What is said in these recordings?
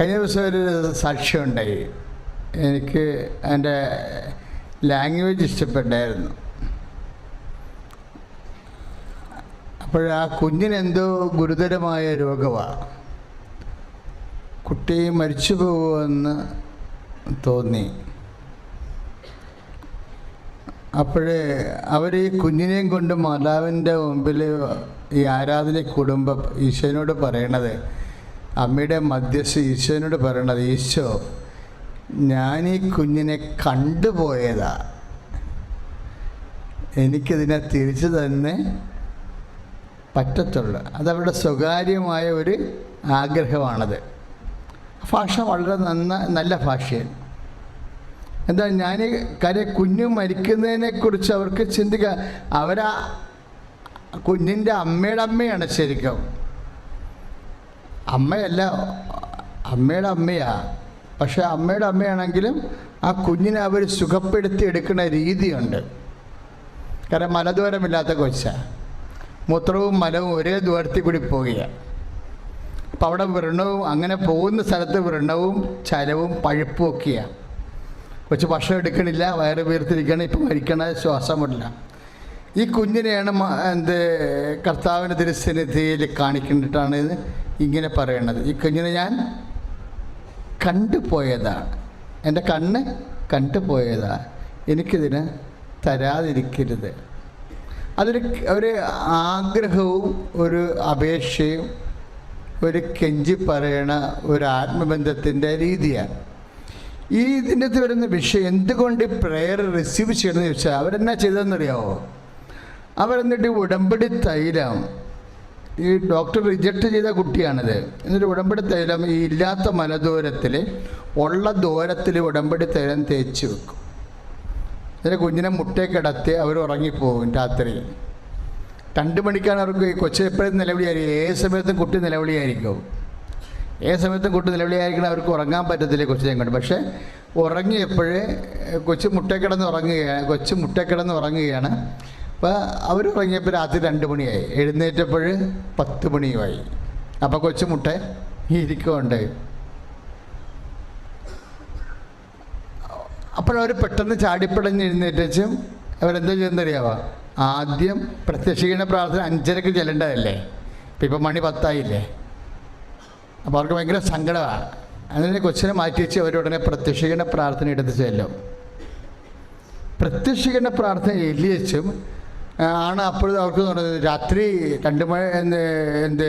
കഴിഞ്ഞ ദിവസം ഒരു സാക്ഷ്യമുണ്ടായി എനിക്ക് എന്റെ ലാംഗ്വേജ് ഇഷ്ടപ്പെട്ടായിരുന്നു. അപ്പോഴാ കുഞ്ഞിനെന്തോ ഗുരുതരമായ രോഗമാണ് കുട്ടി മരിച്ചു പോകുമെന്ന് തോന്നി. അപ്പോഴേ അവർ ഈ കുഞ്ഞിനെയും കൊണ്ട് മാതാവിന്റെ മുമ്പിൽ ഈ ആരാധന കുടുംബം ഈശോനോട് പറയണത് അമ്മയുടെ മധ്യസ്ഥ ഈശോനോട് പറയണത് ഈശോ ഞാൻ ഈ കുഞ്ഞിനെ കണ്ടുപോയതാ. എനിക്കിതിനെ തിരിച്ചു തന്നെ പറ്റത്തുള്ളൂ. അതവരുടെ സ്വകാര്യമായ ഒരു ആഗ്രഹമാണത്. ഭാഷ വളരെ നന്ന നല്ല ഭാഷയാണ്. എന്താ ഞാൻ കാര്യം കുഞ്ഞു മരിക്കുന്നതിനെക്കുറിച്ച് അവർക്ക് ചിന്തിക്കുക അവരാ കുഞ്ഞിന്റെ അമ്മയുടെ അമ്മയാണ് ശരിക്കും. അമ്മയല്ല അമ്മയുടെ അമ്മയാ. പക്ഷെ അമ്മയുടെ അമ്മയാണെങ്കിലും ആ കുഞ്ഞിനെ അവർ സുഖപ്പെടുത്തി എടുക്കുന്ന രീതിയുണ്ട്. കാരണം മലദ്വാരമില്ലാത്ത കൊച്ച. മൂത്രവും മലവും ഒരേ ദൂരത്തിൽ കൂടി പോവുകയാണ് അപ്പോൾ അവിടെ വ്രണവും അങ്ങനെ പോകുന്ന സ്ഥലത്ത് വ്രണവും ചരവും പഴുപ്പും ഒക്കെയാണ് കൊച്ചു ഭക്ഷണം എടുക്കണില്ല വയറ് വീർത്തിരിക്കണം ഇപ്പം മരിക്കണ ശ്വാസം വിടില്ല. ഈ കുഞ്ഞിനെയാണ് എന്ത് കർത്താവിന്റെ തിരുസന്നിധിയിൽ കാണിക്കേണ്ടിട്ടാണ് ഇങ്ങനെ പറയുന്നത് ഈ കുഞ്ഞിനെ ഞാൻ കണ്ടുപോയതാണ് എന്റെ കണ്ണ് കണ്ടുപോയതാണ് എനിക്കിതിന് തരാതിരിക്കരുത്. അതൊരു ഒരു ആഗ്രഹവും ഒരു അപേക്ഷയും ഒരു കെഞ്ചി പറയണ ഒരു ആത്മബന്ധത്തിന്റെ രീതിയാണ്. ഈ ഇതിന്റെ അകത്ത് വരുന്ന വിഷയം എന്തുകൊണ്ട് ഈ പ്രെയർ റിസീവ് ചെയ്യണമെന്ന് ചോദിച്ചാൽ അവരെന്നാ ചെയ്തതെന്നറിയാമോ അവരെന്നിട്ട് ഉടമ്പടി തൈലം. ഈ ഡോക്ടർ റിജക്റ്റ് ചെയ്ത കുട്ടിയാണിത്. എന്നിട്ട് ഉടമ്പടി തൈലം ഈ ഇല്ലാത്ത മലദൂരത്തിൽ ഉള്ള ദൂരത്തിൽ ഉടമ്പടി തൈലം തേച്ച് വെക്കും. എന്നിട്ട് കുഞ്ഞിനെ മുട്ടയെ കിടത്തി അവർ ഉറങ്ങിപ്പോകും രാത്രി. രണ്ട് മണിക്കാണ് അവർക്ക് ഈ കൊച്ചു എപ്പോഴും നിലവിളിയായിരിക്കും. ഏത് സമയത്തും കുട്ടി നിലവിളിയായിരിക്കും. ഏത് സമയത്തും കുട്ടി നിലവിളിയായിരിക്കണം അവർക്ക് ഉറങ്ങാൻ പറ്റത്തില്ല കൊച്ചിനെ കൊണ്ട്. പക്ഷേ ഉറങ്ങിയപ്പോഴേ കൊച്ചു മുട്ടക്കിടന്ന് ഉറങ്ങുകയാണ് കൊച്ചു മുട്ടക്കിടന്ന് ഉറങ്ങുകയാണ്. അപ്പോൾ അവർ ഉറങ്ങിയപ്പോൾ രാത്രി രണ്ട് മണിയായി. എഴുന്നേറ്റപ്പോൾ പത്ത് മണിയുമായി. അപ്പോൾ കൊച്ചു മുട്ട ഇരിക്കുന്നുണ്ട്. അപ്പോഴവർ പെട്ടെന്ന് ചാടിപ്പടഞ്ഞ് എഴുന്നേറ്റും അവരെന്താ ചെയ്യുന്നറിയാവോ? ആദ്യം പ്രത്യക്ഷീകരണ പ്രാർത്ഥന അഞ്ചരക്ക് ചെല്ലേണ്ടതല്ലേ? ഇപ്പം ഇപ്പം മണി പത്തായില്ലേ? അപ്പോൾ അവർക്ക് ഭയങ്കര സങ്കടമാണ് അങ്ങനെ കൊച്ചിനെ മാറ്റി വെച്ച് അവരുടനെ പ്രത്യക്ഷീകരണ പ്രാർത്ഥന എടുത്ത് ചെല്ലും. പ്രത്യക്ഷീകരണ പ്രാർത്ഥന എല്ലിയച്ചും ആണ് അപ്പോഴും അവർക്ക് രാത്രി രണ്ട് മഴ എന്ത് എന്ത്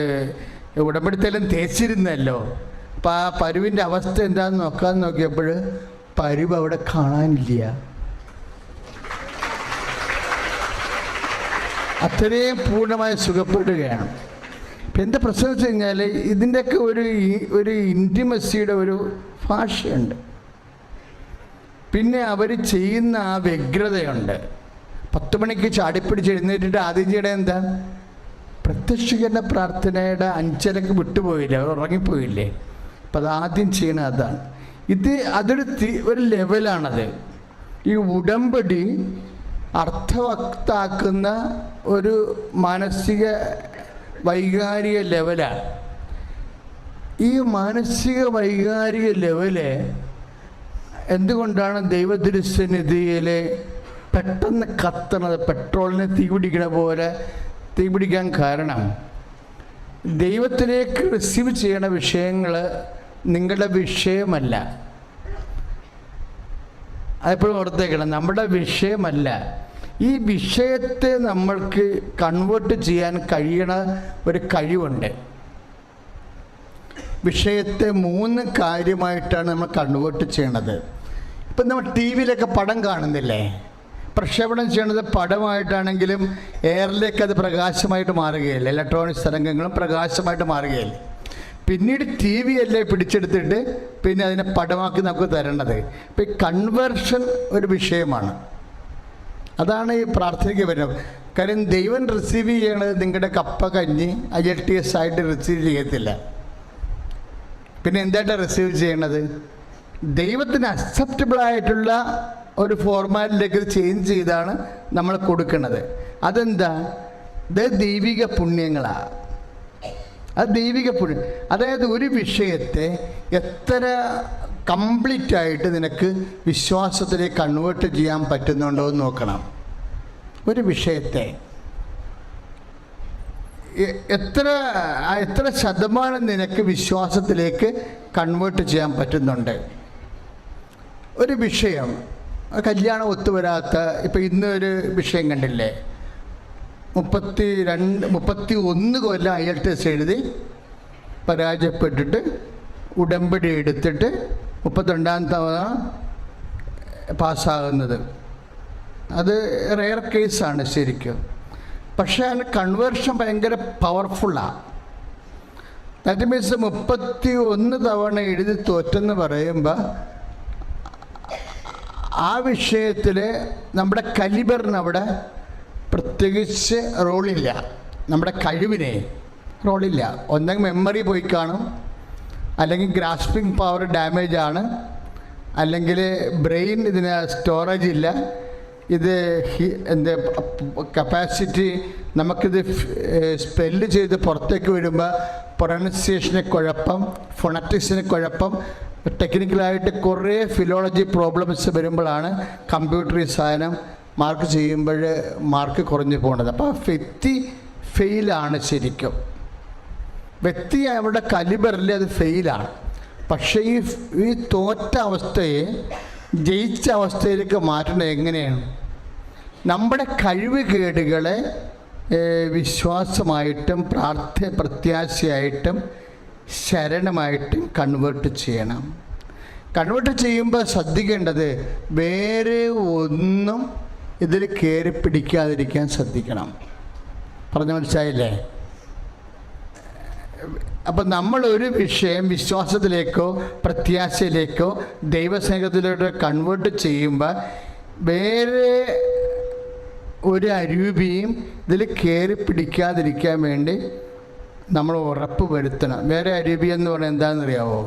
ഉടമ്പടിത്തേലും തേച്ചിരുന്നല്ലോ. അപ്പം ആ പരുവിന്റെ അവസ്ഥ എന്താണെന്ന് നോക്കാൻ നോക്കിയപ്പോൾ പരുവ് അവിടെ കാണാനില്ല. അത്രയും പൂർണമായി സുഖപ്പെടുകയാണ്. ഇപ്പം എന്താ പ്രശ്നം വെച്ച് കഴിഞ്ഞാൽ ഇതിന്റെയൊക്കെ ഒരു ഒരു ഇന്റിമസിയുടെ ഒരു ഭാഷയുണ്ട്. പിന്നെ അവർ ചെയ്യുന്ന ആ വ്യഗ്രതയുണ്ട്. പത്ത് മണിക്ക് ചാടിപ്പിടിച്ച് എഴുന്നേറ്റിട്ട് ആദ്യം ചെയ്യണേ എന്താ? പ്രത്യക്ഷീകരണ പ്രാർത്ഥനയുടെ അഞ്ചരക്ക് വിട്ടുപോയില്ലേ അവർ ഉറങ്ങിപ്പോയില്ലേ? അപ്പം അത് ആദ്യം ചെയ്യണത് അതാണ്. ഇത് അതൊരു ഒരു ലെവലാണത്. ഈ ഉടമ്പടി അർത്ഥവക്താക്കുന്ന ഒരു മാനസിക വൈകാരിക ലെവലാണ് ഈ മാനസിക വൈകാരിക ലെവൽ എന്തുകൊണ്ടാണ് ദൈവദൃശ്യനിധിയിൽ പെട്ടെന്ന് കത്തണത് പെട്രോളിന് തീ പിടിക്കണ പോലെ തീ പിടിക്കാൻ കാരണം. ദൈവത്തിലേക്ക് റിസീവ് ചെയ്യണ വിഷയങ്ങൾ നിങ്ങളുടെ വിഷയമല്ല. അതെപ്പോഴും ഓർത്തേക്കണം നമ്മുടെ വിഷയമല്ല. ഈ വിഷയത്തെ നമ്മൾക്ക് കൺവേർട്ട് ചെയ്യാൻ കഴിയണ ഒരു കഴിവുണ്ട്. വിഷയത്തെ മൂന്ന് കാര്യമായിട്ടാണ് നമ്മൾ കൺവേർട്ട് ചെയ്യണത്. ഇപ്പം നമ്മൾ ടി വിയിലൊക്കെ പടം കാണുന്നില്ലേ? പ്രക്ഷേപണം ചെയ്യുന്നത് പടമായിട്ടാണെങ്കിലും എയറിലേക്ക് അത് പ്രകാശമായിട്ട് മാറുകയില്ല? ഇലക്ട്രോണിക്സ് തരംഗങ്ങളും പ്രകാശമായിട്ട് മാറുകയില്ല? പിന്നീട് ടി വി അല്ലേ പിടിച്ചെടുത്തിട്ട് പിന്നെ അതിനെ പടമാക്കി നമുക്ക് തരേണ്ടത്. ഇപ്പം ഈ കൺവേർഷൻ ഒരു വിഷയമാണ്. അതാണ് ഈ പ്രാർത്ഥനയ്ക്ക് വരുന്നത്. കാര്യം ദൈവം റിസീവ് ചെയ്യണത് നിങ്ങളുടെ കപ്പ കഞ്ഞി ഐ എൽ ടി എസ് ആയിട്ട് റിസീവ് ചെയ്യത്തില്ല. പിന്നെ എന്തായിട്ടാണ് റിസീവ് ചെയ്യണത്? ദൈവത്തിന് അക്സെപ്റ്റബിൾ ആയിട്ടുള്ള ഒരു ഫോർമാറ്റിലേക്ക് ചേഞ്ച് ചെയ്താണ് നമ്മൾ കൊടുക്കുന്നത്. അതെന്താ? ഇത് ദൈവിക പുണ്യങ്ങളാണ് അത് ദൈവിക പുണ്യം. അതായത് ഒരു വിഷയത്തെ എത്ര കംപ്ലീറ്റ് ആയിട്ട് നിനക്ക് വിശ്വാസത്തിലേക്ക് കൺവേർട്ട് ചെയ്യാൻ പറ്റുന്നുണ്ടോ എന്ന് നോക്കണം. ഒരു വിഷയത്തെ. എത്ര എത്ര ശതമാനം നിനക്ക് വിശ്വാസത്തിലേക്ക് കൺവേർട്ട് ചെയ്യാൻ പറ്റുന്നുണ്ട്. ഒരു വിഷയം. കല്യാണം ഒത്തുവരാത്ത ഇപ്പം ഇന്ന് ഒരു വിഷയം കണ്ടില്ലേ? മുപ്പത്തി രണ്ട് മുപ്പത്തി ഒന്ന് കൊല്ലം ഐ എൽ ടി എസ് എഴുതി പരാജയപ്പെട്ടിട്ട് ഉടമ്പടി എടുത്തിട്ട് മുപ്പത്തിരണ്ടാം തവണ പാസ്സാകുന്നത്. അത് റെയർ കേസാണ് ശരിക്കും. പക്ഷേ അതിന് കൺവേർഷൻ ഭയങ്കര പവർഫുള്ളാണ് ദാറ്റ് മീൻസ് മുപ്പത്തി ഒന്ന് തവണ എഴുതി തോറ്റെന്ന് പറയുമ്പോൾ ആ വിഷയത്തിൽ നമ്മുടെ കലിബറിന് അവിടെ പ്രത്യേകിച്ച് റോളില്ല. നമ്മുടെ കഴിവിനെ റോളില്ല. ഒന്നെങ്കിൽ മെമ്മറി പോയി കാണും. അല്ലെങ്കിൽ ഗ്രാസ്പിംഗ് പവർ ഡാമേജ് ആണ്. അല്ലെങ്കിൽ ബ്രെയിൻ ഇതിന് സ്റ്റോറേജ് ഇല്ല. ഇത് എന്താ കപ്പാസിറ്റി നമുക്കിത് സ്പെല്ല് ചെയ്ത് പുറത്തേക്ക് വരുമ്പോൾ പ്രൊനൗൺസിയേഷന് കുഴപ്പം ഫൊണറ്റിക്സിന് കുഴപ്പം ടെക്നിക്കലായിട്ട് കുറേ ഫിലോളജി പ്രോബ്ലംസ് വരുമ്പോഴാണ് കമ്പ്യൂട്ടർ ഈ സാധനം മാർക്ക് ചെയ്യുമ്പോൾ മാർക്ക് കുറഞ്ഞു പോകുന്നത് അപ്പോൾ വ്യക്തി ഫെയിലാണ് ശരിക്കും. വ്യക്തി അവരുടെ കലിബറിൽ അത് ഫെയിലാണ് പക്ഷേ ഈ ഈ തോറ്റ അവസ്ഥയെ ജയിച്ച അവസ്ഥയിലേക്ക് മാറ്റുന്നത് എങ്ങനെയാണ്? നമ്മുടെ കഴിവ് കേടുകളെ വിശ്വാസമായിട്ടും പ്രാർത്ഥ പ്രത്യാശയായിട്ടും ശരണമായിട്ടും കൺവേർട്ട് ചെയ്യണം. കൺവേർട്ട് ചെയ്യുമ്പോൾ ശ്രദ്ധിക്കേണ്ടത് വേറെ ഒന്നും ഇതിൽ കയറി പിടിക്കാതിരിക്കാൻ ശ്രദ്ധിക്കണം. പറഞ്ഞ മനസ്സിലായില്ലേ? അപ്പം നമ്മൾ ഒരു വിഷയം വിശ്വാസത്തിലേക്കോ പ്രത്യാശയിലേക്കോ ദൈവസ്നേഹത്തിലോട്ടോ കൺവേർട്ട് ചെയ്യുമ്പോൾ വേറെ ഒരു അരൂപിയും ഇതിൽ കയറി പിടിക്കാതിരിക്കാൻ വേണ്ടി നമ്മൾ ഉറപ്പ് വരുത്തണം. വേറെ അരൂപി എന്ന് പറഞ്ഞാൽ എന്താണെന്നറിയാവോ?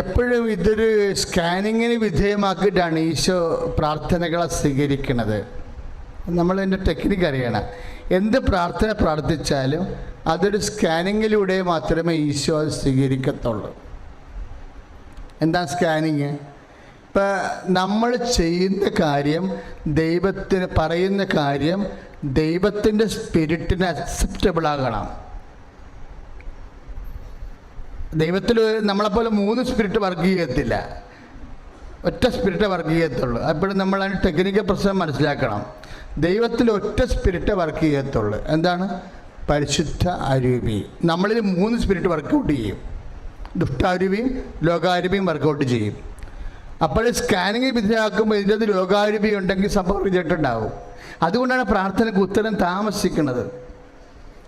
എപ്പോഴും ഇതൊരു സ്കാനിങ്ങിന് വിധേയമാക്കിയിട്ടാണ് ഈശോ പ്രാർത്ഥനകളെ സ്വീകരിക്കുന്നത്. നമ്മളതിന്റെ ടെക്നിക്ക് അറിയണം. എന്ത് പ്രാർത്ഥന പ്രാർത്ഥിച്ചാലും അതൊരു സ്കാനിങ്ങിലൂടെ മാത്രമേ ഈശോ അത് സ്വീകരിക്കത്തുള്ളൂ. എന്താ സ്കാനിങ്? നമ്മൾ ചെയ്യുന്ന കാര്യം ദൈവത്തിന് പറയുന്ന കാര്യം ദൈവത്തിന്റെ സ്പിരിറ്റിന് അക്സെപ്റ്റബിൾ ആകണം. ദൈവത്തിൽ നമ്മളെപ്പോലെ മൂന്ന് സ്പിരിറ്റ് വർക്ക് ചെയ്യത്തില്ല ഒറ്റ സ്പിരിറ്റ് വർക്ക് ചെയ്യത്തുള്ളൂ അപ്പോഴും നമ്മൾ അതിന് ടെക്നിക്കൽ പ്രശ്നം മനസ്സിലാക്കണം. ദൈവത്തിൽ ഒറ്റ സ്പിരിറ്റ് വർക്ക് ചെയ്യത്തുള്ളൂ എന്താണ്? പരിശുദ്ധ അരൂപി നമ്മളിൽ മൂന്ന് സ്പിരിറ്റ് വർക്കൗട്ട് ചെയ്യും. ദുഷ്ടാരൂപിയും ലോകാരൂപിയും വർക്കൗട്ട് ചെയ്യും. അപ്പോൾ സ്കാനിങ് വിധേയമാക്കുമ്പോൾ ഇതിന്റെ അത് ലോകാരൂപി ഉണ്ടെങ്കിൽ സംഭവം റിജക്റ്റ് ഉണ്ടാവും. അതുകൊണ്ടാണ് പ്രാർത്ഥനയ്ക്ക് ഉത്തരം താമസിക്കുന്നത്.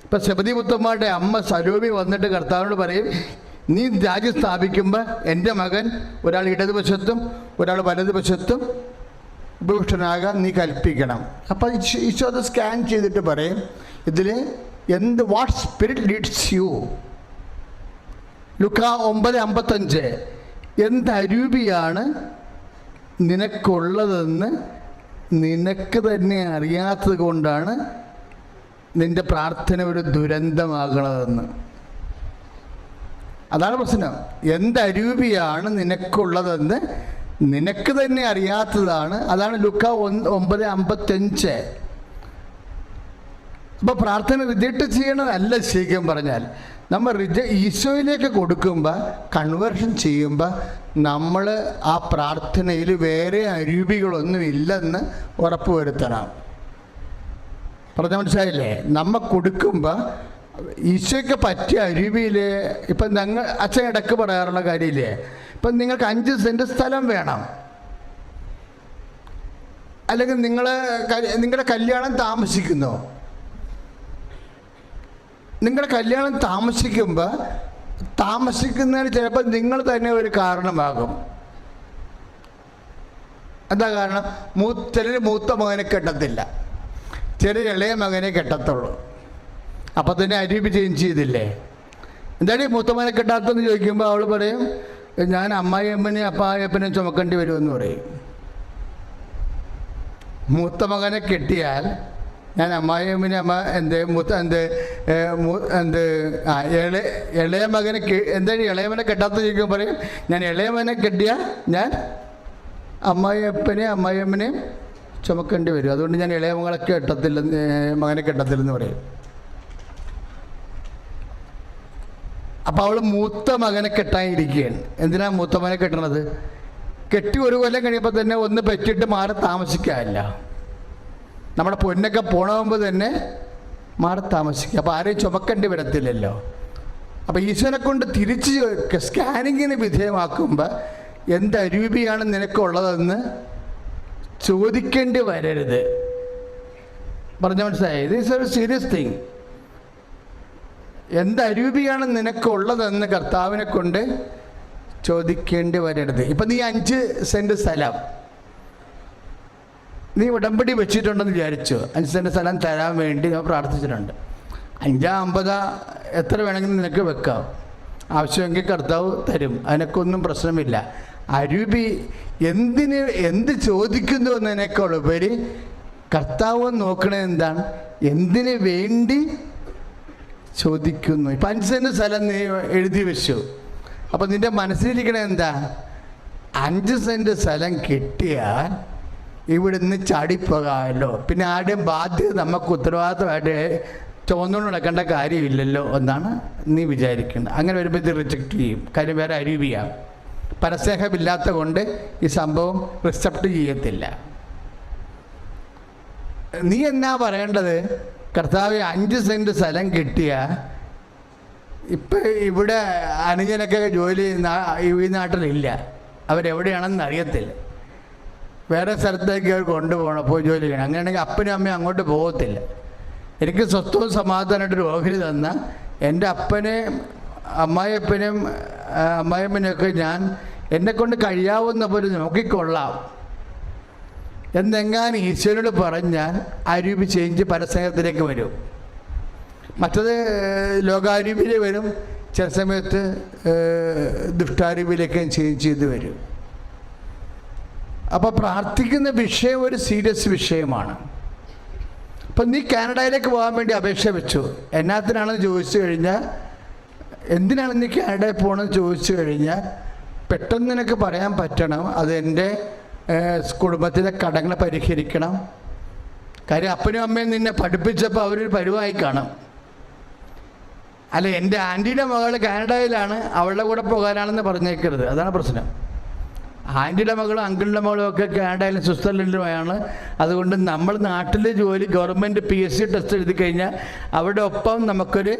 ഇപ്പം ശബരി പുത്തമ്മയുടെ അമ്മ സരൂപി വന്നിട്ട് കർത്താവിനോട് പറയും നീ രാജ്യം സ്ഥാപിക്കുമ്പോൾ എന്റെ മകൻ ഒരാൾ ഇടതുവശത്തും ഒരാൾ വലതുവശത്തും ഉപവിഷ്ടനാകാൻ നീ കൽപ്പിക്കണം. അപ്പോൾ ഈശോ അത് സ്കാൻ ചെയ്തിട്ട് പറയും ഇതിൽ എന്ത് വാട്ട് സ്പിരിറ്റ് ലീഡ്സ് യു ലുക്ക ഒമ്പത് അമ്പത്തഞ്ച്. എന്ത് അരൂപിയാണ് നിനക്കുള്ളതെന്ന് നിനക്ക് തന്നെ അറിയാത്തത് കൊണ്ടാണ് നിന്റെ പ്രാർത്ഥന ഒരു ദുരന്തമാകണതെന്ന്. അതാണ് പ്രശ്നം. എന്ത് അരൂപിയാണ് നിനക്കുള്ളതെന്ന് നിനക്ക് തന്നെ അറിയാത്തതാണ്. അതാണ് ലുക്ക ഒമ്പത് അമ്പത്തഞ്ച്. അപ്പോൾ പ്രാർത്ഥന റിജക്റ്റ് ചെയ്യണതല്ല ശരിക്കും പറഞ്ഞാൽ. നമ്മൾ റിജ ഈശോയിലേക്ക് കൊടുക്കുമ്പോൾ കൺവേർഷൻ ചെയ്യുമ്പോൾ നമ്മൾ ആ പ്രാർത്ഥനയിൽ വേറെ അരൂപികളൊന്നും ഇല്ലെന്ന് ഉറപ്പ് വരുത്തണം പറഞ്ഞ മനസ്സിലായില്ലേ? നമ്മൾ കൊടുക്കുമ്പോൾ ഈശോയ്ക്ക് പറ്റിയ അരുവിയിൽ ഇപ്പം ഞങ്ങൾ അച്ഛൻ ഇടയ്ക്ക് പറയാറുള്ള കാര്യമില്ലേ? ഇപ്പം നിങ്ങൾക്ക് അഞ്ച് സെന്റ് സ്ഥലം വേണം. അല്ലെങ്കിൽ നിങ്ങൾ നിങ്ങളുടെ കല്യാണം താമസിക്കുന്നു. നിങ്ങളുടെ കല്യാണം താമസിക്കുമ്പോൾ താമസിക്കുന്നതിന് ചിലപ്പോൾ നിങ്ങൾ തന്നെ ഒരു കാരണമാകും. എന്താ കാരണം? മൂ ചിലർ മൂത്ത മകനെ കെട്ടത്തില്ല. ചിലർ ഇളയ മകനെ കെട്ടത്തുള്ളൂ. അപ്പം തന്നെ അരിപ്പ് ചേഞ്ച് ചെയ്തില്ലേ? എന്താണ് ഈ മൂത്ത മകനെ കെട്ടാത്തെന്ന് ചോദിക്കുമ്പോൾ അവൾ പറയും ഞാൻ അമ്മായിയമ്മനെ അപ്പായപ്പനെ ചുമക്കേണ്ടി വരുമെന്ന് പറയും. മൂത്ത മകനെ കെട്ടിയാൽ ഞാൻ അമ്മായിയമ്മിനെ അമ്മ എന്ത് മുത്ത എന്ത് എന്ത് ആ ഇളയ ഇളയ മകനെ എന്താണ് ഇളയമനെ കെട്ടാത്ത ചോദിക്കുമ്പോൾ പറയും ഞാൻ ഇളയമനെ കെട്ടിയ ഞാൻ അമ്മായിയപ്പനെ അമ്മായിയമ്മനെയും ചുമക്കേണ്ടി വരും. അതുകൊണ്ട് ഞാൻ ഇളയ മകളെ കെട്ടത്തില്ലെന്ന് മകനെ കെട്ടത്തില്ലെന്ന് പറയും. അപ്പോൾ അവൾ മൂത്ത മകനെ കെട്ടാനിരിക്കുകയാണ്. എന്തിനാ മൂത്ത മകനെ കെട്ടണത്? കെട്ടി ഒരു കൊല്ലം കഴിയുമ്പോൾ തന്നെ ഒന്ന് പെറ്റിട്ട് മാറി താമസിക്കാനില്ല. നമ്മുടെ പൊന്നൊക്കെ പോണമുമ്പ് തന്നെ മാറി താമസിക്കുക അപ്പോൾ ആരെയും ചുമക്കേണ്ടി വരത്തില്ലല്ലോ അപ്പോൾ ഈശ്വരനെ കൊണ്ട് തിരിച്ച് സ്കാനിങ്ങിന് വിധേയമാക്കുമ്പോൾ എന്ത് അരൂപിയാണ് നിനക്കുള്ളതെന്ന് ചോദിക്കേണ്ടി വരരുത്. പറഞ്ഞ മനസ്സിലായി? ഈസ് എ സീരിയസ് തിങ് എന്ത് അരൂപിയാണ് നിനക്കുള്ളതെന്ന് കർത്താവിനെ കൊണ്ട് ചോദിക്കേണ്ടി വരരുത്. ഇപ്പം നീ അഞ്ച് സെന്റ് സ്ഥലം നീ ഉടമ്പടി വെച്ചിട്ടുണ്ടെന്ന് വിചാരിച്ചു. അനുസരിച്ച് സ്ഥലം തരാൻ വേണ്ടി ഞാൻ പ്രാർത്ഥിച്ചിട്ടുണ്ട്. അഞ്ചാ അമ്പതാ എത്ര വേണമെങ്കിലും നിനക്ക് വെക്കാം. ആവശ്യമെങ്കിൽ കർത്താവ് തരും. അതിനൊക്കെ പ്രശ്നമില്ല. അരൂപി എന്തിന് എന്ത് ചോദിക്കുന്നു എന്നതിനേക്കാളുപരി കർത്താവ് നോക്കണത് എന്താണ്? എന്തിനു വേണ്ടി ചോദിക്കുന്നു. ഇപ്പം അഞ്ച് സ്ഥലം നീ എഴുതി വെച്ചു. അപ്പം നിന്റെ മനസ്സിലിരിക്കണത് എന്താ? അഞ്ച് സെന്റ് സ്ഥലം കിട്ടിയാൽ ഇവിടുന്ന് ചാടിപ്പോകാമല്ലോ. പിന്നെ ആരുടെയും ബാധ്യത നമുക്ക് ഉത്തരവാദിത്തമായിട്ട് ചുവന്നുകൊണ്ട് നടക്കേണ്ട കാര്യമില്ലല്ലോ എന്നാണ് നീ വിചാരിക്കുന്നത്. അങ്ങനെ വരുമ്പോൾ ഇത് റിജക്റ്റ് ചെയ്യും. കാര്യം വേറെ അരൂപിയാം പരസ്നേഹമില്ലാത്ത കൊണ്ട് ഈ സംഭവം റിസപ്റ്റ് ചെയ്യത്തില്ല. നീ എന്നാ പറയേണ്ടത്? കർത്താവ് അഞ്ച് സെന്റ് സ്ഥലം കിട്ടിയ ഇപ്പം ഇവിടെ അനുജനൊക്കെ ജോലി ഈ നാട്ടിലില്ല. അവരെവിടെയാണെന്ന് അറിയത്തില്ല. വേറെ സ്ഥലത്തേക്ക് അവർ കൊണ്ടുപോകണം പോയി ജോലി ചെയ്യണം. അങ്ങനെയാണെങ്കിൽ അപ്പനും അമ്മയും അങ്ങോട്ട് പോകത്തില്ല. എനിക്ക് സ്വസ്ഥവും സമാധാനമായിട്ട് ഓഹരി തന്ന എന്റെ അപ്പനെ അമ്മായിയപ്പനും അമ്മായിയമ്മനെയൊക്കെ ഞാൻ എന്നെക്കൊണ്ട് കഴിയാവുന്ന പോലെ നോക്കിക്കൊള്ളാം. എന്നെങ്ങാനും ഈശ്വരനോട് പറഞ്ഞാൽ അരൂപി ചേഞ്ച് പരസ്നേഹത്തിലേക്ക് വരും. മറ്റത് ലോകാരൂപിയിൽ വരും. ചില സമയത്ത് ദുഷ്ടാരൂപിയിലേക്കും ചേഞ്ച് ചെയ്ത് വരും. അപ്പോൾ പ്രാർത്ഥിക്കുന്ന വിഷയം ഒരു സീരിയസ് വിഷയമാണ്. അപ്പം നീ കാനഡയിലേക്ക് പോകാൻ വേണ്ടി അപേക്ഷ വെച്ചു. എന്നാത്തിനാണെന്ന് ചോദിച്ചു കഴിഞ്ഞാൽ എന്തിനാണ് നീ കാനഡയിൽ പോകണമെന്ന് ചോദിച്ചു കഴിഞ്ഞാൽ പെട്ടെന്ന് നിനക്ക് പറയാൻ പറ്റണം. അത് എന്റെ കുടുംബത്തിലെ കടങ്ങൾ പരിഹരിക്കണം. കാര്യം അപ്പനും അമ്മയും നിന്നെ പഠിപ്പിച്ചപ്പോൾ അവരൊരു പരിവായി കാണും. അല്ല എന്റെ ആന്റിയുടെ മകൾ കാനഡയിലാണ് അവളുടെ കൂടെ പോകാനാണെന്ന് പറഞ്ഞേക്കരുത്. അതാണ് പ്രശ്നം. ആന്റിയുടെ മകളും അങ്കിളിന്റെ മകളും ഒക്കെ കാനഡയിലും സ്വിറ്റ്സർലൻഡിലുമാണ് അതുകൊണ്ട് നമ്മൾ നാട്ടിൽ ജോലി government P S C test എഴുതി കഴിഞ്ഞാൽ അവിടെ ഒപ്പം നമുക്കൊരു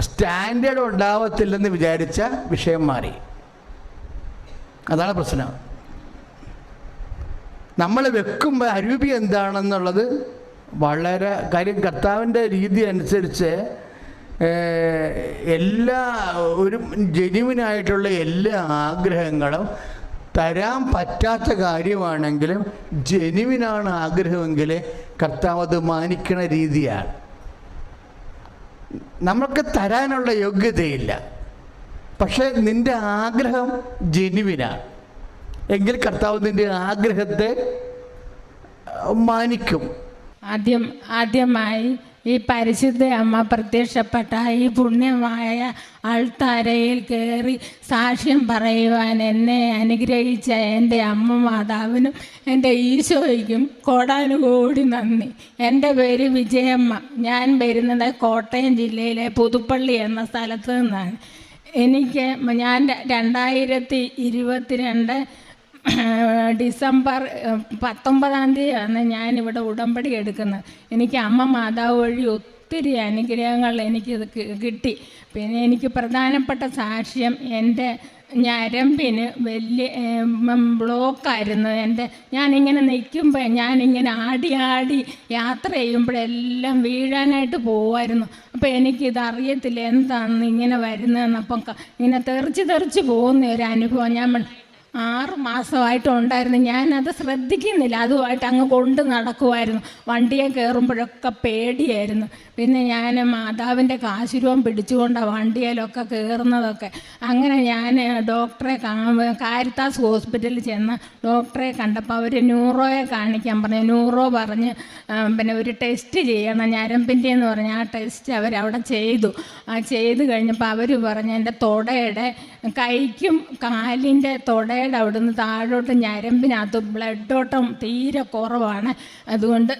സ്റ്റാൻഡേർഡ് ഉണ്ടാവത്തില്ലെന്ന് വിചാരിച്ച വിഷയം മാറി. അതാണ് പ്രശ്നം. നമ്മൾ വെക്കുമ്പോൾ അരൂപി എന്താണെന്നുള്ളത് വളരെ കാര്യം കർത്താവിന്റെ രീതി അനുസരിച്ച് എല്ലാ ഒരു ജെനുവിനായിട്ടുള്ള എല്ലാ ആഗ്രഹങ്ങളും തരാൻ പറ്റാത്ത കാര്യമാണെങ്കിലും ജനുവിനാണ് ആഗ്രഹമെങ്കിൽ കർത്താവ് അത് മാനിക്കണ രീതിയാണ്. നമ്മൾക്ക് തരാനുള്ള യോഗ്യതയില്ല. പക്ഷേ നിന്റെ ആഗ്രഹം ജനുവിനാണ്. എങ്കിൽ കർത്താവ് നിന്റെ ആഗ്രഹത്തെ മാനിക്കും. ആദ്യം ആദ്യമായി ഈ പരിശുദ്ധ അമ്മ പ്രത്യക്ഷപ്പെട്ട ഈ പുണ്യമായ അൾത്താരയിൽ കയറി സാക്ഷ്യം പറയുവാൻ എന്നെ അനുഗ്രഹിച്ച എന്റെ അമ്മ മാതാവിനും എന്റെ ഈശോയ്ക്കും കോടാനുകൂടി നന്ദി. എന്റെ പേര് വിജയമ്മ. ഞാൻ വരുന്നത് കോട്ടയം ജില്ലയിലെ പുതുപ്പള്ളി എന്ന സ്ഥലത്ത് നിന്നാണ്. എനിക്ക് ഞാൻ രണ്ടായിരത്തി ഇരുപത്തിരണ്ട് ഡിസംബർ പത്തൊമ്പതാം തീയതിയാണ് ഞാനിവിടെ ഉടമ്പടി എടുക്കുന്നത്. എനിക്ക് അമ്മ മാതാവ് വഴി ഒത്തിരി അനുഗ്രഹങ്ങൾ എനിക്ക് കിട്ടി. പിന്നെ എനിക്ക് പ്രധാനപ്പെട്ട സാക്ഷ്യം എന്റെ ഞരമ്പിന് വലിയ ബ്ലോക്കായിരുന്നു. എന്റെ ഞാനിങ്ങനെ നിൽക്കുമ്പോൾ ഞാനിങ്ങനെ ആടി ആടി യാത്ര ചെയ്യുമ്പോഴെല്ലാം വീഴാനായിട്ട് പോകുമായിരുന്നു അപ്പോൾ എനിക്കിത് അറിയത്തില്ല എന്താണെന്ന് ഇങ്ങനെ വരുന്നതെന്ന്. അപ്പം ഇങ്ങനെ തെറിച്ച് തെറിച്ച് പോകുന്ന ഒരു അനുഭവം ഞാൻ ആറ് മാസമായിട്ടുണ്ടായിരുന്നു. ഞാനത് ശ്രദ്ധിക്കുന്നില്ല. അതുമായിട്ട് അങ്ങ് കൊണ്ട് നടക്കുമായിരുന്നു. വണ്ടിയെ കയറുമ്പോഴൊക്കെ പേടിയായിരുന്നു. പിന്നെ ഞാൻ മാതാവിന്റെ കാശുരൂപം പിടിച്ചുകൊണ്ടാണ് വണ്ടിയിലൊക്കെ കയറുന്നതൊക്കെ. അങ്ങനെ ഞാൻ ഡോക്ടറെ കാരിത്താസ് ഹോസ്പിറ്റലിൽ ചെന്ന് ഡോക്ടറെ കണ്ടപ്പോൾ അവർ ന്യൂറോയെ കാണിക്കാൻ പറഞ്ഞു. ന്യൂറോ പറഞ്ഞ് പിന്നെ ഒരു ടെസ്റ്റ് ചെയ്യണം. ഞരമ്പിന്റെ എന്ന് പറഞ്ഞ് ആ ടെസ്റ്റ് അവരവിടെ ചെയ്തു. ആ ചെയ്ത് കഴിഞ്ഞപ്പോൾ അവർ പറഞ്ഞു എന്റെ തൊടയുടെ കൈക്കും കാലിന്റെ തുടയുടെ അവിടുന്ന് താഴോട്ട് ഞരമ്പിനകത്ത് ബ്ലഡ് ഓട്ടം തീരെ കുറവാണ്. അതുകൊണ്ട്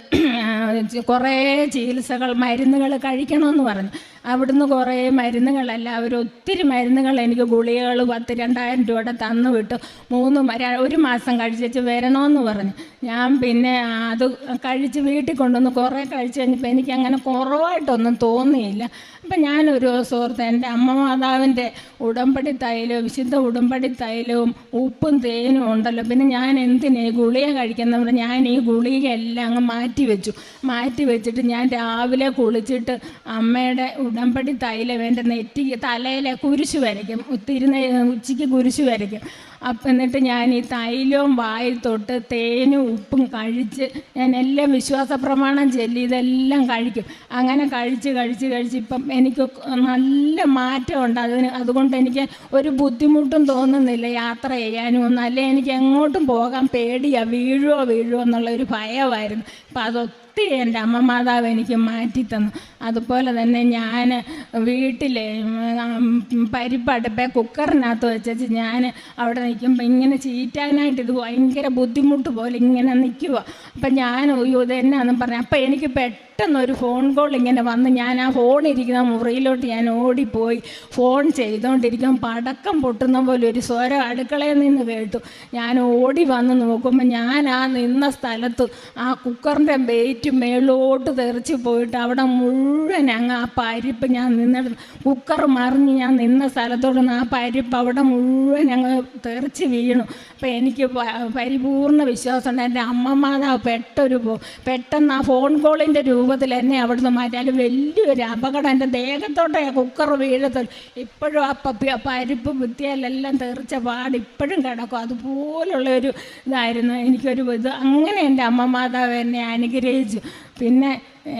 കുറേ ചികിത്സകൾ മരുന്നുകൾ കഴിക്കണമെന്ന് പറഞ്ഞു. അവിടുന്ന് കുറേ മരുന്നുകളല്ല അവർ ഒത്തിരി മരുന്നുകൾ എനിക്ക് ഗുളികകൾ പത്ത് രണ്ടായിരം രൂപയുടെ തന്നു വിട്ടു. മൂന്ന് ഒരു മാസം കഴിച്ചു വരണമെന്ന് പറഞ്ഞു. ഞാൻ പിന്നെ അത് കഴിച്ച് വീട്ടിൽ കൊണ്ടുവന്ന് കുറേ കഴിച്ച് കഴിഞ്ഞപ്പോൾ എനിക്ക് അങ്ങനെ കുറവായിട്ടൊന്നും തോന്നിയില്ല. അപ്പം ഞാനൊരു സുഹൃത്ത് എന്റെ അമ്മ മാതാവിന്റെ ഉടമ്പടി തൈലവും വിശുദ്ധ ഉടമ്പടി തൈലവും ഉപ്പും തേനും ഉണ്ടല്ലോ. പിന്നെ ഞാൻ എന്തിനാ ഗുളിക കഴിക്കുന്നവർ ഞാൻ ഈ ഗുളികയെല്ലാം അങ്ങ് മാറ്റി വെച്ചു മാറ്റി വെച്ചിട്ട് ഞാൻ രാവിലെ കുളിച്ചിട്ട് അമ്മയുടെ ഉടമ്പടി തൈലം എന്റെ നെറ്റിക്ക് തലയിലെ കുരിശ് വരയ്ക്കും. തിരുന്ന ഉച്ചയ്ക്ക് കുരിശ് വരയ്ക്കും. അപ്പം എന്നിട്ട് ഞാൻ ഈ തൈലവും വായിൽ തൊട്ട് തേനും ഉപ്പും കഴിച്ച് ഞാൻ എല്ലാം വിശ്വാസ പ്രമാണം ചെല്ലി ഇതെല്ലാം കഴിക്കും. അങ്ങനെ കഴിച്ച് കഴിച്ച് കഴിച്ച് ഇപ്പം എനിക്ക് നല്ല മാറ്റമുണ്ട് അതിന് അതുകൊണ്ട് എനിക്ക് ഒരു ബുദ്ധിമുട്ടും തോന്നുന്നില്ല യാത്ര ചെയ്യാനും ഒന്നും. അല്ലെങ്കിൽ എനിക്ക് എങ്ങോട്ടും പോകാൻ പേടിയാണ് വീഴുമോ വീഴുമോ എന്നുള്ള ഒരു ഭയമായിരുന്നു. അപ്പം അതൊത്തിരി എന്റെ അമ്മ മാതാവ് എനിക്ക് മാറ്റി തന്നു. അതുപോലെ തന്നെ ഞാൻ വീട്ടിൽ പരിപ്പടുപ്പേ കുക്കറിനകത്ത് വെച്ചാൽ ഞാൻ അവിടെ നിൽക്കുമ്പോൾ ഇങ്ങനെ ചീറ്റാനായിട്ട് ഇത് ഭയങ്കര ബുദ്ധിമുട്ട് പോലെ ഇങ്ങനെ നിൽക്കുക അപ്പം ഞാൻ അയ്യോ ഇതെന്നാന്ന് പറഞ്ഞു. അപ്പം എനിക്ക് പെട്ടെന്ന് ഒരു ഫോൺ കോൾ ഇങ്ങനെ വന്ന് ഞാൻ ആ ഫോൺ ഇരിക്കുന്ന മുറിയിലോട്ട് ഞാൻ ഓടിപ്പോയി. ഫോൺ ചെയ്തുകൊണ്ടിരിക്കും പടക്കം പൊട്ടുന്ന പോലെ ഒരു സ്വരം അടുക്കളയിൽ നിന്ന് കേട്ടു. ഞാൻ ഓടി വന്ന് നോക്കുമ്പോൾ ഞാൻ ആ നിന്ന സ്ഥലത്ത് ആ കുക്കറിന്റെ വെയിറ്റ് മേളോട്ട് തെറിച്ച് പോയിട്ട് അവിടെ മുഴുവൻ അങ്ങ് ആ പരിപ്പ് ഞാൻ നിന്ന കുക്കർ മറിഞ്ഞ് ഞാൻ നിന്ന സ്ഥലത്തോട് ആ പരിപ്പ് അവിടെ മുഴുവൻ അങ്ങ് തെറിച്ച് വീണു. അപ്പം എനിക്ക് പരിപൂർണ വിശ്വാസമുണ്ട്. എന്റെ അമ്മമാതാവ് പെട്ടൊരു പെട്ടെന്ന് ആ ഫോൺ കോളിന്റെ രൂപത്തിൽ എന്നെ അവിടുന്ന് മാറ്റിയാൽ വലിയൊരു അപകടം. എന്റെ ദേഹത്തോട്ടെ കുക്കർ വീഴത്തു. ഇപ്പോഴും ആ പപ്പി പരിപ്പ് ഭിത്തിയിലെല്ലാം തെറിച്ച പാട് ഇപ്പോഴും കിടക്കും. അതുപോലുള്ള ഒരു ഇതായിരുന്നു എനിക്കൊരു ഇത്. അങ്ങനെ എന്റെ അമ്മ മാതാവ് എന്നെ അനുഗ്രഹിച്ചു. പിന്നെ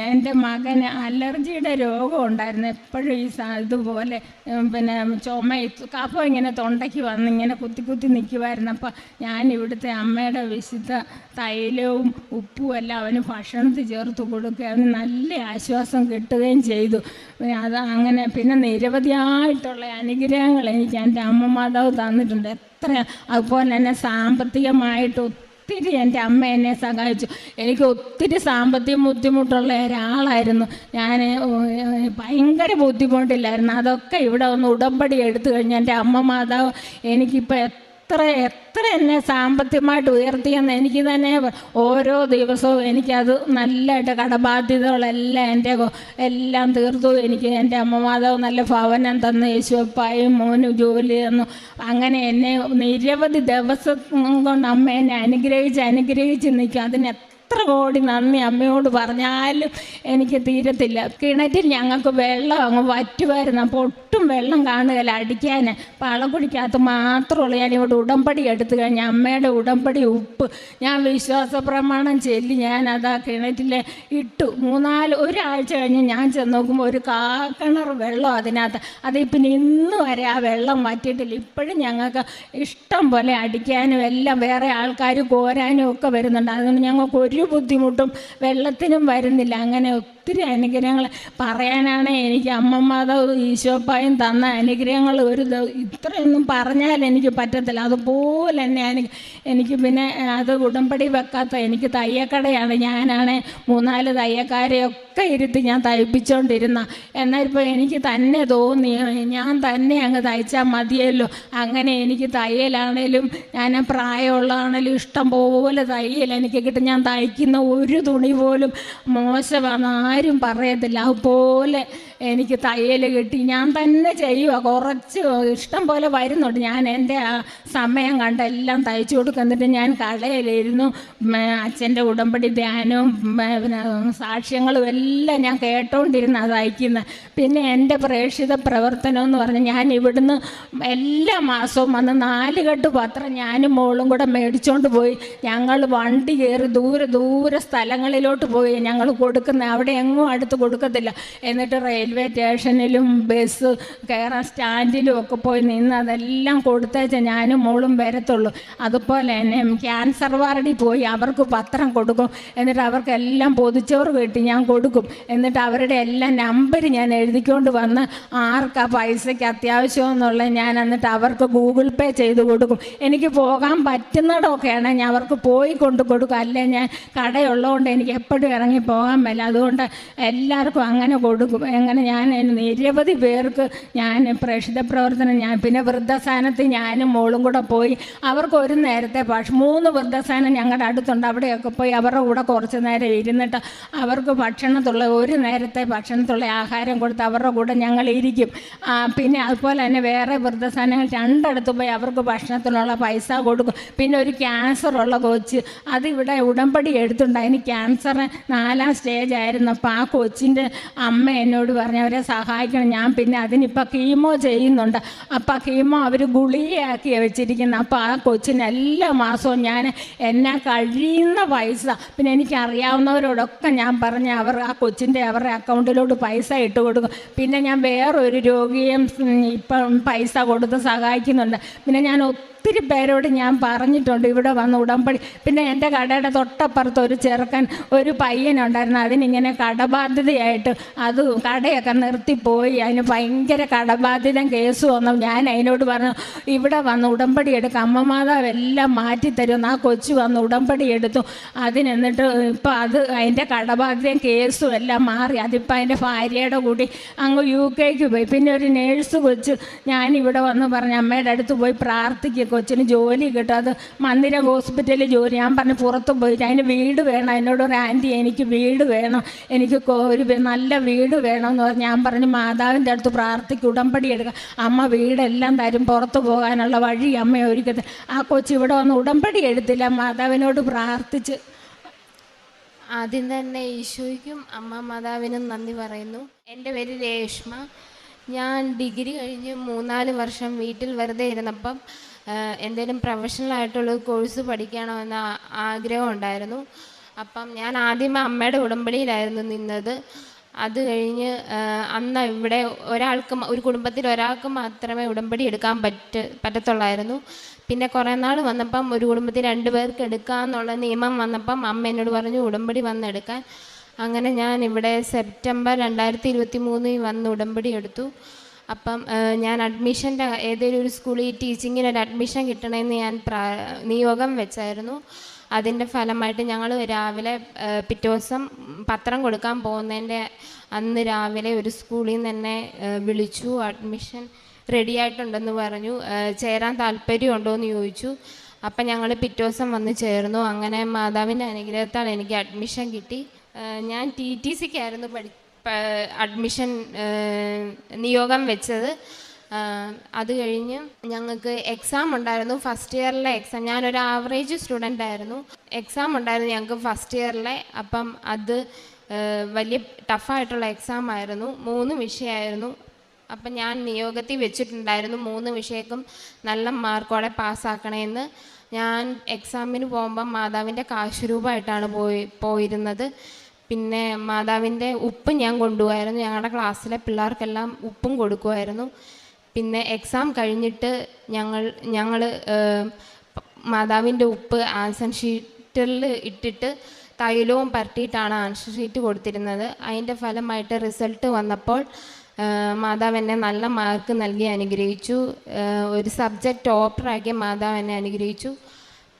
എന്റെ മകന് അലർജിയുടെ രോഗം ഉണ്ടായിരുന്നു. എപ്പോഴും ഈ ഇതുപോലെ പിന്നെ ചുമ കഫം ഇങ്ങനെ തൊണ്ടയ്ക്ക് വന്ന് ഇങ്ങനെ കുത്തി കുത്തി നിൽക്കുമായിരുന്നു അപ്പം ഞാൻ ഇവിടുത്തെ അമ്മയുടെ വിശുദ്ധ തൈലവും ഉപ്പും എല്ലാം അവന് ഭക്ഷണത്തിൽ ചേർത്ത് കൊടുക്കുകയാണ് നല്ല ആശ്വാസം കിട്ടുകയും ചെയ്തു. അത് അങ്ങനെ പിന്നെ നിരവധിയായിട്ടുള്ള അനുഗ്രഹങ്ങൾ എനിക്ക് എന്റെ അമ്മ മാതാവ് തന്നിട്ടുണ്ട്. എത്ര അതുപോലെ തന്നെ സാമ്പത്തികമായിട്ട് ഒത്തിരി എന്റെ അമ്മ എന്നെ സഹായിച്ചു. എനിക്ക് ഒത്തിരി സാമ്പത്തിക ബുദ്ധിമുട്ടുള്ള ഒരാളായിരുന്നു. ഞാൻ ഭയങ്കര ബുദ്ധിമുട്ടില്ലായിരുന്നു. അതൊക്കെ ഇവിടെ ഒന്ന് ഉടമ്പടി എടുത്തു കഴിഞ്ഞാൽ എന്റെ അമ്മ മാതാവ് എനിക്കിപ്പോൾ എത്ര എത്ര എന്നെ സാമ്പത്തികമായിട്ട് ഉയർത്തിയെന്ന് എനിക്ക് തന്നെ ഓരോ ദിവസവും എനിക്കത് നല്ലതായിട്ട് കടബാധ്യതകളെല്ലാം എന്റെ എല്ലാം തീർത്തു. എനിക്ക് എന്റെ അമ്മ മാതാവ് നല്ല ഭവനം തന്നു യേശുപ്പായും മോനും ജോലി തന്നു. അങ്ങനെ എന്നെ നിരവധി ദിവസം കൊണ്ട് അമ്മ എന്നെ അനുഗ്രഹിച്ച് അനുഗ്രഹിച്ച് നിൽക്കും. അതിന് എത്ര കോടി നന്ദി അമ്മയോട് പറഞ്ഞാലും എനിക്ക് തീരത്തില്ല. കിണറ്റിൽ ഞങ്ങൾക്ക് വെള്ളം അങ്ങ് വറ്റുമായിരുന്നു. അപ്പോൾ ഒട്ടും വെള്ളം കാണുകയില്ല അടിക്കാൻ. പളക്കുടിക്കകത്ത് മാത്രമുള്ള. ഇവിടെ ഉടമ്പടി എടുത്തു കഴിഞ്ഞാൽ അമ്മയുടെ ഉടമ്പടി ഉപ്പ്. ഞാൻ വിശ്വാസ പ്രമാണം ചെല്ലി ഞാൻ അത് ആ കിണറ്റിൽ ഇട്ടു. മൂന്നാൽ ഒരാഴ്ച കഴിഞ്ഞ് ഞാൻ ചെന്ന് നോക്കുമ്പോൾ ഒരു കാക്കിണർ വെള്ളം അതിനകത്ത്. അത് പിന്നെ ഇന്ന് വരെ ആ വെള്ളം വറ്റിയിട്ടില്ല. ഇപ്പോഴും ഞങ്ങൾക്ക് ഇഷ്ടം പോലെ അടിക്കാനും എല്ലാം വേറെ ആൾക്കാർ കോരാനും ഒക്കെ വരുന്നുണ്ട്. അതുകൊണ്ട് ഞങ്ങൾക്ക് ഒരു ബുദ്ധിമുട്ടും വെള്ളത്തിനും വരുന്നില്ല. അങ്ങനെ ഒത്തിരി അനുഗ്രഹങ്ങൾ പറയാനാണ് എനിക്ക് അമ്മമാതാവ് ഈശോപ്പായും തന്ന അനുഗ്രഹങ്ങൾ ഒരു ഇത്രയൊന്നും പറഞ്ഞാൽ എനിക്ക് പറ്റത്തില്ല. അതുപോലെ തന്നെ എനിക്ക് പിന്നെ അത് ഉടമ്പടി വെക്കാത്ത എനിക്ക് തയ്യക്കടയാണ്. ഞാനാണ് മൂന്നാൽ തയ്യക്കാരെയൊക്കെ ഇരുത്തി ഞാൻ തയ്പ്പിച്ചുകൊണ്ടിരുന്ന എന്നാൽ ഇപ്പോൾ എനിക്ക് തന്നെ തോന്നി ഞാൻ തന്നെ അങ്ങ് തയ്ച്ചാൽ മതിയല്ലോ. അങ്ങനെ എനിക്ക് തയ്യലാണേലും ഞാൻ പ്രായമുള്ളതാണേലും ഇഷ്ടം പോലെ തയ്യൽ എനിക്ക് കിട്ടും. ഞാൻ തയ്ക്കുന്ന ഒരു തുണി പോലും മോശമാണ്. ആരും പറയത്തില്ല. അതുപോലെ എനിക്ക് തയ്യൽ കിട്ടി. ഞാൻ തന്നെ ചെയ്യുക കുറച്ച് ഇഷ്ടം പോലെ വരുന്നുണ്ട്. ഞാൻ എന്റെ ആ സമയം കണ്ട് എല്ലാം തയ്ച്ചു കൊടുക്കുന്നിട്ട് ഞാൻ കടയിലിരുന്നു. അച്ഛന്റെ ഉടമ്പടി ധ്യാനവും പിന്നെ സാക്ഷ്യങ്ങളും എല്ലാം ഞാൻ കേട്ടോണ്ടിരുന്ന തയ്ക്കുന്നത് പിന്നെ എന്റെ പ്രേക്ഷിത പ്രവർത്തനം എന്ന് പറഞ്ഞാൽ ഞാൻ ഇവിടുന്ന് എല്ലാ മാസവും വന്ന് നാല് കെട്ട് പത്രം ഞാനും മോളും കൂടെ മേടിച്ചോണ്ട് പോയി. ഞങ്ങൾ വണ്ടി കയറി ദൂരെ ദൂരെ സ്ഥലങ്ങളിലോട്ട് പോയി ഞങ്ങൾ കൊടുക്കുന്ന. അവിടെ എങ്ങും അടുത്ത് കൊടുക്കത്തില്ല. എന്നിട്ട് റെയിൽവേ സ്റ്റേഷനിലും ബസ് കയറാൻ സ്റ്റാൻഡിലും ഒക്കെ പോയി നിന്ന് അതെല്ലാം കൊടുത്തേച്ച ഞാനും മോളും വരത്തുള്ളൂ. അതുപോലെ തന്നെ ക്യാൻസർ വാർഡിൽ പോയി അവർക്ക് പത്രം കൊടുക്കും. എന്നിട്ട് അവർക്കെല്ലാം പൊതിച്ചോറ് കിട്ടി ഞാൻ കൊടുക്കും. എന്നിട്ട് അവരുടെ എല്ലാം നമ്പർ ഞാൻ എഴുതിക്കൊണ്ട് വന്ന് ആർക്കാ പൈസയ്ക്ക് അത്യാവശ്യമെന്നുള്ള ഞാൻ എന്നിട്ട് അവർക്ക് ഗൂഗിൾ പേ ചെയ്ത് കൊടുക്കും. എനിക്ക് പോകാൻ പറ്റുന്നിടമൊക്കെയാണ് ഞാൻ അവർക്ക് പോയി കൊണ്ട് കൊടുക്കും. അല്ലേ ഞാൻ കടയുള്ളതുകൊണ്ട് എനിക്ക് എപ്പോഴും ഇറങ്ങി പോകാൻ പറ്റില്ല അതുകൊണ്ട് എല്ലാവർക്കും അങ്ങനെ കൊടുക്കും. അങ്ങനെ ഞാൻ നിരവധി പേർക്ക് ഞാൻ പ്രേക്ഷിത പ്രവർത്തനം ഞാൻ പിന്നെ വൃദ്ധസ്ഥാനത്ത് ഞാനും മോളും കൂടെ പോയി. അവർക്ക് ഒരു നേരത്തെ ഭക്ഷ മൂന്ന് വൃദ്ധസ്ഥാനം ഞങ്ങളുടെ അടുത്തുണ്ട്. അവിടെയൊക്കെ പോയി അവരുടെ കൂടെ കുറച്ച് നേരം ഇരുന്നിട്ട് അവർക്ക് ഭക്ഷണത്തുള്ള ഒരു നേരത്തെ ഭക്ഷണത്തുള്ള ആഹാരം കൊടുത്ത് അവരുടെ കൂടെ ഞങ്ങൾ ഇരിക്കും. പിന്നെ അതുപോലെ തന്നെ വേറെ വൃദ്ധസ്ഥാനങ്ങൾ രണ്ടിടത്ത് പോയി അവർക്ക് ഭക്ഷണത്തിനുള്ള പൈസ കൊടുക്കും. പിന്നെ ഒരു ക്യാൻസർ ഉള്ള കൊച്ച് അതിവിടെ ഉടമ്പടി എടുത്തുണ്ട്. അതിന് ക്യാൻസർ നാലാം സ്റ്റേജ് ആയിരുന്നു അപ്പോൾ ആ കൊച്ചിന്റെ അമ്മ എന്നോട് പറഞ്ഞു അവരെ സഹായിക്കണം. ഞാൻ പിന്നെ അതിനിപ്പോൾ കീമോ ചെയ്യുന്നുണ്ട്. അപ്പോൾ കീമോ അവർ ഗുളിയാക്കി വെച്ചിരിക്കുന്നത് അപ്പോൾ ആ കൊച്ചിന് എല്ലാ മാസവും ഞാൻ എന്നെ കഴിയുന്ന പൈസ പിന്നെ എനിക്കറിയാവുന്നവരോടൊക്കെ ഞാൻ പറഞ്ഞ് അവർ ആ കൊച്ചിന്റെ അവരുടെ അക്കൗണ്ടിലോട്ട് പൈസ ഇട്ട് കൊടുക്കും. പിന്നെ ഞാൻ വേറൊരു രോഗിയും ഇപ്പം പൈസ കൊടുത്ത് സഹായിക്കുന്നുണ്ട്. പിന്നെ ഞാൻ ഒത്തിരി പേരോട് ഞാൻ പറഞ്ഞിട്ടുണ്ട്. ഇവിടെ വന്ന് ഉടമ്പടി. പിന്നെ എന്റെ കടയുടെ തൊട്ടപ്പുറത്ത് ഒരു ചെറുക്കൻ ഒരു പയ്യനുണ്ടായിരുന്നു. അതിനിങ്ങനെ കടബാധ്യതയായിട്ട് അത് കടയൊക്കെ നിർത്തിപ്പോയി. അതിന് ഭയങ്കര കടബാധിതം കേസ് വന്നു. ഞാൻ അതിനോട് പറഞ്ഞു ഇവിടെ വന്ന് ഉടമ്പടി എടുക്കുക അമ്മമാതാവ് എല്ലാം മാറ്റിത്തരും ആ കൊച്ചു വന്ന് ഉടമ്പടി എടുത്തു. അതിനെന്നിട്ട് ഇപ്പം അത് അതിന്റെ കടബാധിതം കേസും എല്ലാം മാറി. അതിപ്പോൾ അതിന്റെ ഭാര്യയുടെ കൂടി അങ്ങ് യു കെക്ക് പോയി. പിന്നെ ഒരു നേഴ്സ് കൊച്ച് ഞാനിവിടെ വന്ന് പറഞ്ഞു അമ്മയുടെ അടുത്ത് പോയി പ്രാർത്ഥിക്കുക കൊച്ചിന് ജോലി കിട്ടും. അത് മന്ദിര ഹോസ്പിറ്റലിൽ ജോലി. ഞാൻ പറഞ്ഞു പുറത്ത് പോയിട്ട് അതിന് വീട് വേണം. എന്നോട് ഒരു ആന്റി എനിക്ക് വീട് വേണം. എനിക്ക് ഒരു നല്ല വീട് വേണം എന്ന് ഞാൻ പറഞ്ഞു മാതാവിന്റെ അടുത്ത് പ്രാർത്ഥിക്കും ഉടമ്പടി എടുക്കുക അമ്മ വീടെല്ലാം തരും പുറത്ത് പോകാനുള്ള വഴി അമ്മ ഒരുക്കത്ത് ആ കൊച്ചു ഇവിടെ വന്ന് ഉടമ്പടി എടുത്തില്ല മാതാവിനോട് പ്രാർത്ഥിച്ച്. ആദ്യം തന്നെ ഈശോയ്ക്കും അമ്മ മാതാവിനും നന്ദി പറയുന്നു. എന്റെ പേര് രേഷ്മ. ഞാൻ ഡിഗ്രി കഴിഞ്ഞ് മൂന്നാൽ വർഷം വീട്ടിൽ വെറുതെ ഇരുന്നപ്പം എന്തെങ്കിലും പ്രൊഫഷണൽ ആയിട്ടുള്ള കോഴ്സ് പഠിക്കണമെന്ന ആഗ്രഹം ഉണ്ടായിരുന്നു. അപ്പം ഞാൻ ആദ്യം അമ്മയുടെ ഉടമ്പടിയിലായിരുന്നു നിന്നത്. അത് കഴിഞ്ഞ് അന്ന് ഇവിടെ ഒരാൾക്ക് ഒരു കുടുംബത്തിൽ ഒരാൾക്ക് മാത്രമേ ഉടമ്പടി എടുക്കാൻ പറ്റ പറ്റത്തുള്ളായിരുന്നു. പിന്നെ കുറേ നാൾ വന്നപ്പം ഒരു കുടുംബത്തിൽ രണ്ട് പേർക്ക് എടുക്കാമെന്നുള്ള നിയമം വന്നപ്പം അമ്മ എന്നോട് പറഞ്ഞു ഉടമ്പടി വന്നെടുക്കാൻ അങ്ങനെ ഞാൻ ഇവിടെ സെപ്റ്റംബർ രണ്ടായിരത്തി ഇരുപത്തി മൂന്നിൽ വന്ന് ഉടമ്പടി എടുത്തു. അപ്പം ഞാൻ അഡ്മിഷന്റെ ഏതെങ്കിലും ഒരു സ്കൂളിൽ ടീച്ചിങ്ങിന് ഒരു അഡ്മിഷൻ കിട്ടണമെന്ന് ഞാൻ നിയോഗം വെച്ചായിരുന്നു. അതിന്റെ ഫലമായിട്ട് ഞങ്ങൾ രാവിലെ പിറ്റേ ദിവസം പത്രം കൊടുക്കാൻ പോകുന്നതിന്റെ അന്ന് രാവിലെ ഒരു സ്കൂളിൽ നിന്ന് തന്നെ വിളിച്ചു. അഡ്മിഷൻ റെഡി ആയിട്ടുണ്ടെന്ന് പറഞ്ഞു ചേരാൻ താല്പര്യമുണ്ടോ എന്ന് ചോദിച്ചു. അപ്പം ഞങ്ങൾ പിറ്റേ ദിവസം വന്ന് ചേർന്നു. അങ്ങനെ മാതാവിന്റെ അനുഗ്രഹത്താൽ എനിക്ക് അഡ്മിഷൻ കിട്ടി. ഞാൻ ടി ടി സിക്കായിരുന്നു പഠി അഡ്മിഷൻ നിയോഗം വെച്ചത്. അത് കഴിഞ്ഞ് ഞങ്ങൾക്ക് എക്സാം ഉണ്ടായിരുന്നു ഫസ്റ്റ് ഇയറിലെ എക്സാം ഞാനൊരു ആവറേജ് സ്റ്റുഡന്റ് ആയിരുന്നു. എക്സാം ഉണ്ടായിരുന്നു ഞങ്ങൾക്ക് ഫസ്റ്റ് ഇയറിലെ അപ്പം അത് വലിയ ടഫായിട്ടുള്ള എക്സാം ആയിരുന്നു. മൂന്ന് വിഷയമായിരുന്നു. അപ്പം ഞാൻ നിയോഗത്തിൽ വെച്ചിട്ടുണ്ടായിരുന്നു മൂന്ന് വിഷയക്കും നല്ല മാർക്കോടെ പാസ്സാക്കണമെന്ന് ഞാൻ എക്സാമിന് പോകുമ്പം മാതാവിന്റെ കാശുരൂപമായിട്ടാണ് പോയി പോയിരുന്നത്. പിന്നെ മാതാവിന്റെ ഉപ്പ് ഞാൻ കൊണ്ടുപോകായിരുന്നു ഞങ്ങളുടെ ക്ലാസ്സിലെ പിള്ളേർക്കെല്ലാം ഉപ്പും കൊടുക്കുമായിരുന്നു. പിന്നെ എക്സാം കഴിഞ്ഞിട്ട് ഞങ്ങൾ ഞങ്ങൾ മാതാവിന്റെ ഉപ്പ് ആൻസൺ ഷീറ്റിൽ ഇട്ടിട്ട് തൈലവും പരട്ടിയിട്ടാണ് ആൻസർ ഷീറ്റ് കൊടുത്തിരുന്നത്. അതിന്റെ ഫലമായിട്ട് റിസൾട്ട് വന്നപ്പോൾ മാതാവ് എന്നെ നല്ല മാർക്ക് നൽകി അനുഗ്രഹിച്ചു. ഒരു സബ്ജക്റ്റ് ടോപ്പറാക്കി മാതാവ് എന്നെ അനുഗ്രഹിച്ചു.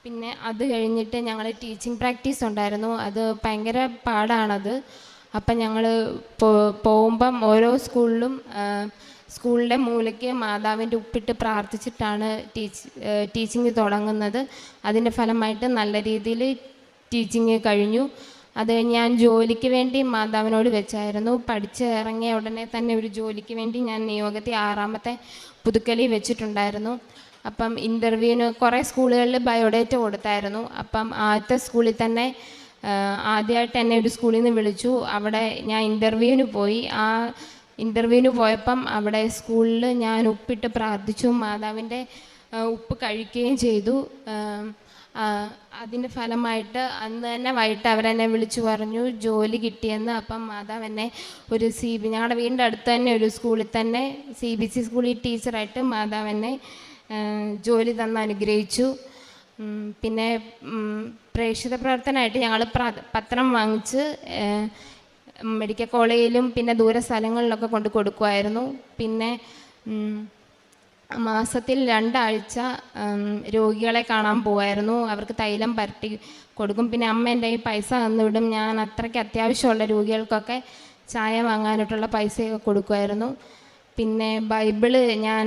പിന്നെ അത് കഴിഞ്ഞിട്ട് ഞങ്ങൾ ടീച്ചിങ് പ്രാക്ടീസ് ഉണ്ടായിരുന്നു. അത് ഭയങ്കര പാടാണത്. അപ്പം ഞങ്ങൾ പോകുമ്പം ഓരോ സ്കൂളിലും സ്കൂളിന്റെ മൂലയ്ക്ക് മാതാവിന്റെ ഉപ്പിട്ട് പ്രാർത്ഥിച്ചിട്ടാണ് ടീച്ച് ടീച്ചിങ് തുടങ്ങുന്നത്. അതിന്റെ ഫലമായിട്ട് നല്ല രീതിയിൽ ടീച്ചിങ് കഴിഞ്ഞു. അത് ഞാൻ ജോലിക്ക് വേണ്ടി മാതാവിനോട് വെച്ചായിരുന്നു. പഠിച്ച് ഇറങ്ങിയ ഉടനെ തന്നെ ഒരു ജോലിക്ക് വേണ്ടി ഞാൻ നിയോഗത്തിൽ ആറാമത്തെ പുതുക്കലി വെച്ചിട്ടുണ്ടായിരുന്നു. അപ്പം ഇന്റർവ്യൂവിന് കുറേ സ്കൂളുകളിൽ ബയോഡേറ്റ കൊടുത്തായിരുന്നു. അപ്പം ആദ്യത്തെ സ്കൂളിൽ തന്നെ ആദ്യമായിട്ട് എന്നെ ഒരു സ്കൂളിൽ നിന്ന് വിളിച്ചു. അവിടെ ഞാൻ ഇന്റർവ്യൂവിന് പോയി. ആ ഇന്റർവ്യൂവിന് പോയപ്പം അവിടെ സ്കൂളിൽ ഞാൻ ഉപ്പിട്ട് പ്രാർത്ഥിച്ചു മാതാവിന്റെ ഉപ്പ് കഴിക്കുകയും ചെയ്തു. അതിന്റെ ഫലമായിട്ട് അന്ന് തന്നെ വൈകിട്ട് അവരെന്നെ വിളിച്ചു പറഞ്ഞു ജോലി കിട്ടിയെന്ന്. അപ്പം മാതാവ് എന്നെ ഒരു സി ബി ഞങ്ങളുടെ വീടിന്റെ അടുത്ത് തന്നെ ഒരു സ്കൂളിൽ തന്നെ സി ബി സി സ്കൂളിൽ ടീച്ചറായിട്ട് മാതാവ് എന്നെ ജോലി തന്ന് അനുഗ്രഹിച്ചു. പിന്നെ പ്രേക്ഷിത പ്രവർത്തനമായിട്ട് ഞങ്ങൾ പത്രം വാങ്ങിച്ച് മെഡിക്കൽ കോളേജിലും പിന്നെ ദൂര സ്ഥലങ്ങളിലൊക്കെ കൊണ്ട് കൊടുക്കുമായിരുന്നു പിന്നെ മാസത്തിൽ രണ്ടാഴ്ച രോഗികളെ കാണാൻ പോവായിരുന്നു. അവർക്ക് തൈലം പരട്ടി കൊടുക്കും. പിന്നെ അമ്മ എന്റെ ഈ പൈസ തന്നുവിടും. ഞാൻ അത്രയ്ക്ക് അത്യാവശ്യമുള്ള രോഗികൾക്കൊക്കെ ചായ വാങ്ങാനായിട്ടുള്ള പൈസയൊക്കെ കൊടുക്കുമായിരുന്നു പിന്നെ ബൈബിൾ ഞാൻ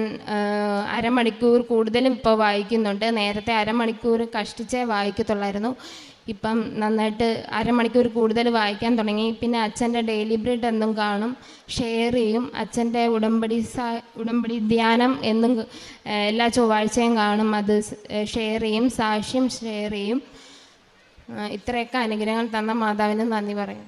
അരമണിക്കൂർ കൂടുതലും ഇപ്പോൾ വായിക്കുന്നുണ്ട്. നേരത്തെ അരമണിക്കൂർ കഷ്ടിച്ചേ വായിക്കത്തുള്ളായിരുന്നു. ഇപ്പം നന്നായിട്ട് അരമണിക്കൂർ കൂടുതൽ വായിക്കാൻ തുടങ്ങി. പിന്നെ അച്ഛന്റെ ഡെയിലി ബ്രീഡ് എന്നും കാണും ഷെയർ ചെയ്യും. അച്ഛന്റെ ഉടമ്പടി സാ ഉടമ്പടി ധ്യാനം എന്നും എല്ലാ ചൊവ്വാഴ്ചയും കാണും. അത് ഷെയർ ചെയ്യും സാക്ഷ്യം ഷെയർ ചെയ്യും. ഇത്രയൊക്കെ അനുഗ്രഹങ്ങൾ തന്ന മാതാവിന് നന്ദി പറയും